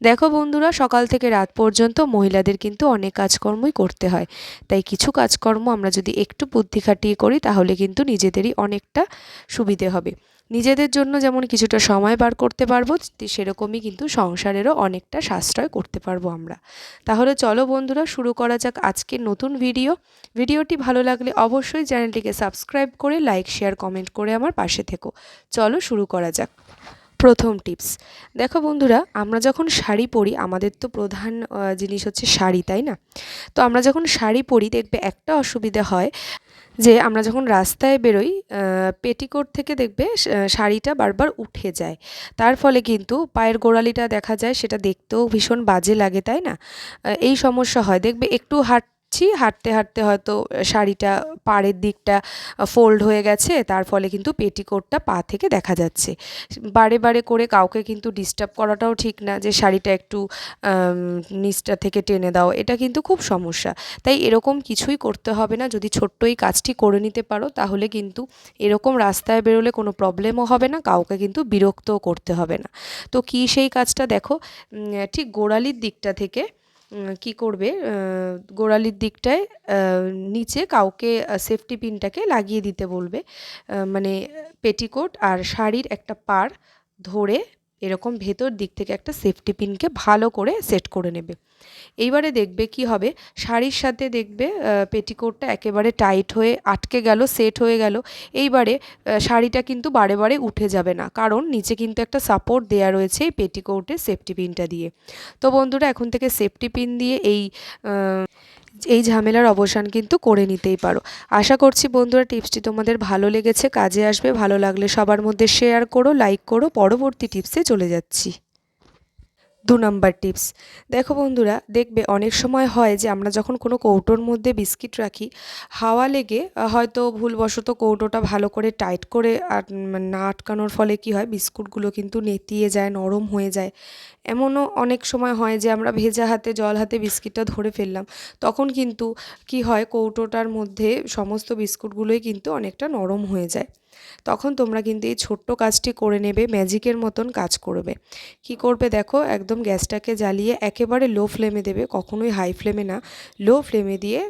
দেখো বন্ধুরা, সকাল থেকে রাত পর্যন্ত মহিলাদের কিন্তু অনেক কাজকর্মই করতে হয়। তাই কিছু কাজকর্ম আমরা যদি একটু বুদ্ধি খাটিয়ে করি, তাহলে কিন্তু নিজেদেরই অনেকটা সুবিধে হবে। নিজেদের জন্য যেমন কিছুটা সময় বার করতে পারব সেরকমই কিন্তু সংসারেরও অনেকটা সাশ্রয় করতে পারব আমরা। তাহলে চলো বন্ধুরা, শুরু করা যাক আজকের নতুন ভিডিও। ভিডিওটি ভালো লাগলে অবশ্যই চ্যানেলটিকে সাবস্ক্রাইব করে, লাইক, শেয়ার, কমেন্ট করে আমার পাশে থেকো। চলো শুরু করা যাক। প্রথম টিপস। দেখো বন্ধুরা, আমরা যখন শাড়ি পরি, আমাদের তো প্রধান জিনিস হচ্ছে শাড়ি, তাই না? তো আমরা যখন শাড়ি পরি, দেখবে একটা অসুবিধা হয় যে, আমরা যখন রাস্তায় বেরোই পেটিকোট থেকে দেখবে শাড়িটা বারবার উঠে যায়। তার ফলে কিন্তু পায়ের গোড়ালিটা দেখা যায়, সেটা দেখতেও ভীষণ বাজে লাগে, তাই না? এই সমস্যা হয়। দেখবে একটু হাট যাচ্ছি হাঁটতে হাঁটতে হয়তো শাড়িটা পাড়ের দিকটা ফোল্ড হয়ে গেছে, তার ফলে কিন্তু পেটিকোটটা পা থেকে দেখা যাচ্ছে। বারে বারে করে কাউকে কিন্তু ডিস্টার্ব করাটাও ঠিক না যে শাড়িটা একটু নিচটা থেকে টেনে দাও, এটা কিন্তু খুব সমস্যা। তাই এরকম কিছুই করতে হবে না। যদি ছোট্ট এই কাজটি করে নিতে পারো, তাহলে কিন্তু এরকম রাস্তায় বেরোলে কোনো প্রবলেমও হবে না, কাউকে কিন্তু বিরক্তও করতে হবে না। তো কী সেই কাজটা দেখো ঠিক গোড়ালির দিকটা থেকে কি করবে? গোড়ালির দিকটায় নিচে কাউকে সেফটি পিনটাকে লাগিয়ে দিতে বলবে। মানে পেটিকোট আর শাড়ির একটা পার ধরে এরকম ভেতর দিক থেকে একটা সেফটি পিনকে ভালো করে সেট করে নেবে। এইবারে দেখবে কি হবে? শাড়ির সাথে দেখবে পেটিকোটটা একেবারে টাইট হয়ে আটকে গেল সেট হয়ে গেল। এইবারে শাড়িটা কিন্তু বারে বারে উঠে যাবে না। কারণ নিচে কিন্তু একটা সাপোর্ট দেয়া রয়েছে এই পেটিকোটের সেফটি পিনটা দিয়ে। তো বন্ধুরা, এখন থেকে সেফটি পিন দিয়ে এই এই ঝামেলার অবসান কিন্তু করে নিতেই পারো। আশা করছি বন্ধুরা টিপসটি তোমাদের ভালো লেগেছে, কাজে আসবে, ভালো লাগলে সবার মধ্যে শেয়ার করো লাইক করো, পরবর্তী টিপসে চলে যাচ্ছি। দু নম্বর টিপস। দেখো বন্ধুরা, দেখবে অনেক সময় হয় যে আমরা যখন কোনো কৌটোর মধ্যে বিস্কিট রাখি, হাওয়া লেগে হয়তো ভুলবশত কৌটোটা ভালো করে টাইট করে না আটকানোর ফলে কি হয়, বিস্কুটগুলো কিন্তু নেতিয়ে যায়, নরম হয়ে যায়। এমনও অনেক সময় হয় যে আমরা ভেজা হাতে, জল হাতে বিস্কিটটা ধরে ফেললাম, তখন কিন্তু কি হয়, কৌটোটার মধ্যে সমস্ত বিস্কুটগুলোই কিন্তু অনেকটা নরম হয়ে যায়। তখন তোমরা কিন্তু এই ছোট্ট কাজটি করে নেবে, ম্যাজিকের মতন কাজ করবে। কি করবে দেখো, একদম গ্যাসটাকে জ্বালিয়ে একেবারে লো ফ্লেমে দেবে, কখনোই হাই ফ্লেমে না। লো ফ্লেমে দিয়ে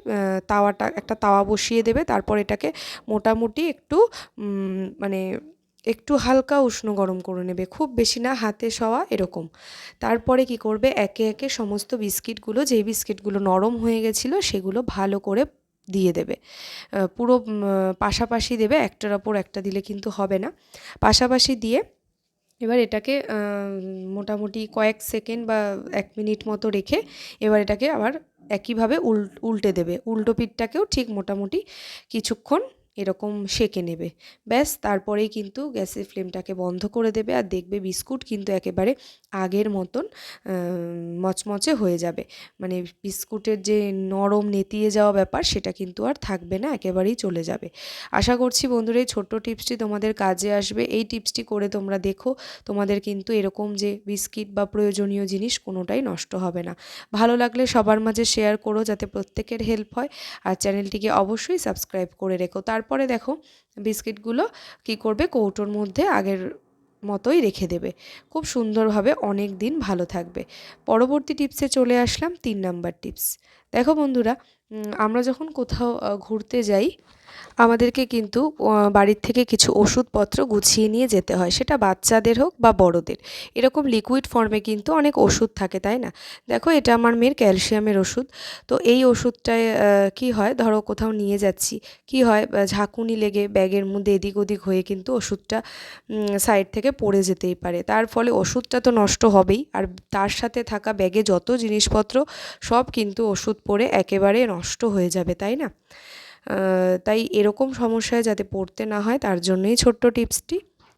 তাওয়াটা, একটা তাওয়া বসিয়ে দেবে, তারপর এটাকে মোটামুটি একটু মানে একটু হালকা উষ্ণ গরম করে নেবে। খুব বেশি না, হাতে সওয়া এরকম। তারপরে কি করবে? একে একে সমস্ত বিস্কিটগুলো, যেই বিস্কিটগুলো নরম হয়ে গেছিল, সেগুলো ভালো করে দিয়ে দেবে। পুরো পাশাপাশি দেবে, একটার ওপর একটা দিলে কিন্তু হবে না। পাশাপাশি দিয়ে এবার এটাকে মোটামুটি কয়েক সেকেন্ড বা এক মিনিট মতো রেখে এবার এটাকে আবার একইভাবে উল, উল্টে দেবে। উল্টো পিঠটাকেও ঠিক মোটামুটি কিছুক্ষণ এরকম সেঁকে নেবে। ব্যাস, তারপরেই কিন্তু গ্যাসের ফ্লেমটাকে বন্ধ করে দেবে আর দেখবে বিস্কুট কিন্তু একেবারে আগের মতন মচমচে হয়ে যাবে। মানে বিস্কুটের যে নরম নেতিয়ে যাওয়া ব্যাপার, সেটা কিন্তু আর থাকবে না, একেবারেই চলে যাবে। আশা করছি বন্ধুরা, এই ছোট্ট টিপসটি তোমাদের কাজে আসবে। এই টিপসটি করে তোমরা দেখো, তোমাদের কিন্তু এরকম যে বিস্কিট বা প্রয়োজনীয় জিনিস কোনোটাই নষ্ট হবে না। ভালো লাগলে সবার মাঝে শেয়ার করো যাতে প্রত্যেকের হেল্প হয়। আর চ্যানেলটিকে অবশ্যই সাবস্ক্রাইব করে রেখো। তারপরে দেখো বিস্কিটগুলো কি করবে কৌটোর মধ্যে আগের মতোই রেখে দেবে। খুব সুন্দরভাবে অনেক দিন ভালো থাকবে। পরবর্তী টিপসে চলে আসলাম তিন নাম্বার টিপস। দেখো বন্ধুরা আমরা যখন কোথাও ঘুরতে যাই, আমাদেরকে কিন্তু বাড়ির থেকে কিছু ওষুধপত্র গুছিয়ে নিয়ে যেতে হয়। সেটা বাচ্চাদের হোক বা বড়দের। এরকম লিকুইড ফর্মে কিন্তু অনেক ওষুধ থাকে, তাই না? দেখো, এটা আমার মেয়ের ক্যালসিয়ামের ওষুধ। তো এই ওষুধটায় কি হয়? ধরো কোথাও নিয়ে যাচ্ছি। কি হয়? ঝাঁকুনি লেগে ব্যাগের মধ্যে এদিক ওদিক হয়ে কিন্তু ওষুধটা সাইড থেকে পড়ে যেতেই পারে। তার ফলে ওষুধটা তো নষ্ট হবেই। আর তার সাথে থাকা ব্যাগে যত জিনিসপত্র, সব কিন্তু ওষুধ পড়ে একেবারে নষ্ট হয়ে যাবে, তাই না? তাই এরকম সমস্যায় যাতে পড়তে না হয়, তার জন্যই ছোট্ট টিপসটি।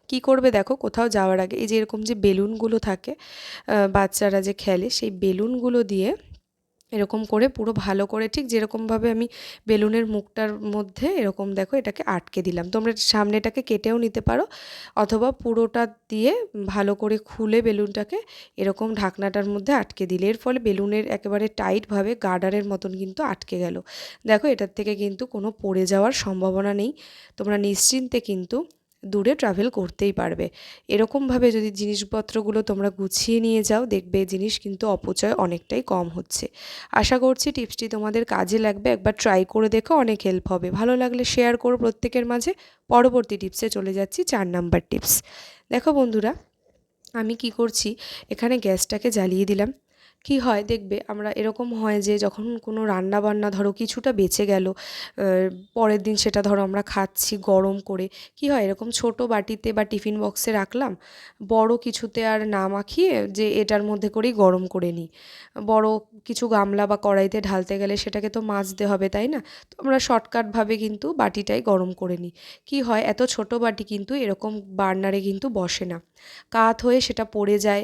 কি করবে দেখো, কোথাও যাওয়ার আগে, এই যে এরকম যে বেলুনগুলো থাকে বাচ্চারা যে খেলে, সেই বেলুনগুলো দিয়ে এরকম করে পুরো ভালো করে ঠিক যেরকমভাবে আমি বেলুনের মুখটার মধ্যে এরকম দেখো এটাকে আটকে দিলাম। তোমরা সামনেটাকে কেটেও নিতে পারো অথবা পুরোটা দিয়ে ভালো করে খুলে বেলুনটাকে এরকম ঢাকনাটার মধ্যে আটকে দিলে। এর ফলে বেলুনের একেবারে টাইটভাবে গার্ডারের মতন কিন্তু আটকে গেল। দেখো এটার থেকে কিন্তু কোনো পড়ে যাওয়ার সম্ভাবনা নেই। তোমরা নিশ্চিন্তে কিন্তু দূরে ট্রাভেল করতেই পারবে। এরকমভাবে যদি জিনিসপত্রগুলো তোমরা গুছিয়ে নিয়ে যাও, দেখবে জিনিস কিন্তু অপচয় অনেকটাই কম হচ্ছে। আশা করছি টিপসটি তোমাদের কাজে লাগবে। একবার ট্রাই করে দেখো, অনেক হেল্প হবে। ভালো লাগলে শেয়ার করো প্রত্যেকের মাঝে। পরবর্তী টিপসে চলে যাচ্ছি চার নাম্বার টিপস দেখো বন্ধুরা, আমি কি করছি? এখানে গ্যাসটাকে জ্বালিয়ে দিলাম। কি হয় দেখবে, আমরা এরকম হয় যে যখন কোনো রান্না বান্না ধরো কিছুটা বেঁচে গেল পরের দিন সেটা ধরো আমরা খাচ্ছি গরম করে, কি হয় এরকম ছোট বাটিতে বা টিফিন বক্সে রাখলাম, বড় কিছুতে আর না মাখিয়ে যে এটার মধ্যে করেই গরম করে নিই। বড় কিছু গামলা বা কড়াইতে ঢালতে গেলে সেটাকে তো মাজতে হবে, তাই না? তো আমরা শর্টকাটভাবে কিন্তু বাটিটাই গরম করে নিই। কি হয়, এত ছোট বাটি কিন্তু এরকম বার্নারে কিন্তু বসে না। কাত হয়ে সেটা পড়ে যায়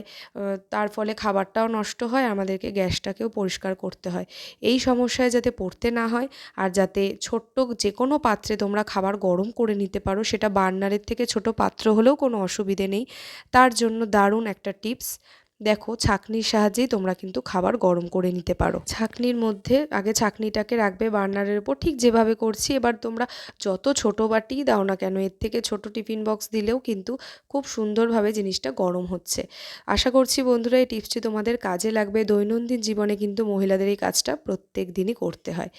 তার ফলে খাবারটাও নষ্ট হয় আমাদেরকে গ্যাসটাকেও পরিষ্কার করতে হয়। এই সমস্যায় যাতে পড়তে না হয় আর যাতে ছোট্ট যে কোনো পাত্রে তোমরা খাবার গরম করে নিতে পারো, সেটা বার্নারের থেকে ছোট পাত্র হলেও কোনো অসুবিধে নেই। তার জন্য দারুণ একটা টিপস। দেখো, ছাঁকনির সাহায্যেই তোমরা কিন্তু খাবার গরম করে নিতে পারো। ছাঁকনির মধ্যে আগে ছাঁকনিটাকে রাখবে বার্নারের উপর ঠিক যেভাবে করছি, এবার তোমরা যত ছোট বাটিই দাও না কেন, এর থেকে ছোট টিফিন বক্স দিলেও কিন্তু খুব সুন্দরভাবে জিনিসটা গরম হচ্ছে। আশা করছি বন্ধুরা, এই টিপসটি তোমাদের কাজে লাগবে। দৈনন্দিন জীবনে কিন্তু মহিলাদের এই কাজটা প্রত্যেক দিনই করতে হয়।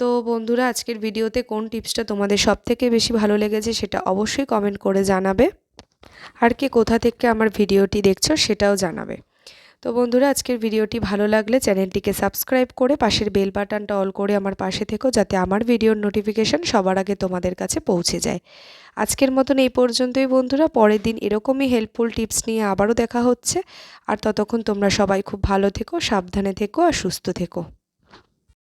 তো বন্ধুরা, আজকের ভিডিওতে কোন টিপসটা তোমাদের সব থেকে বেশি ভালো লেগেছে সেটা অবশ্যই কমেন্ট করে জানাবে। আর কে কোথা থেকে আমার ভিডিওটি দেখছ সেটাও জানাবে। তো বন্ধুরা, আজকের ভিডিওটি ভালো লাগলে চ্যানেলটিকে সাবস্ক্রাইব করে পাশের বেল বাটনটা অল করে আমার পাশে থেকো যাতে আমার ভিডিওর নোটিফিকেশান সবার আগে তোমাদের কাছে পৌঁছে যায়। আজকের মতন এই পর্যন্তই বন্ধুরা, পরের দিন এরকমই হেল্পফুল টিপস নিয়ে আবারও দেখা হচ্ছে। আর ততক্ষণ তোমরা সবাই খুব ভালো থেকো, সাবধানে থেকো আর সুস্থ থেকো।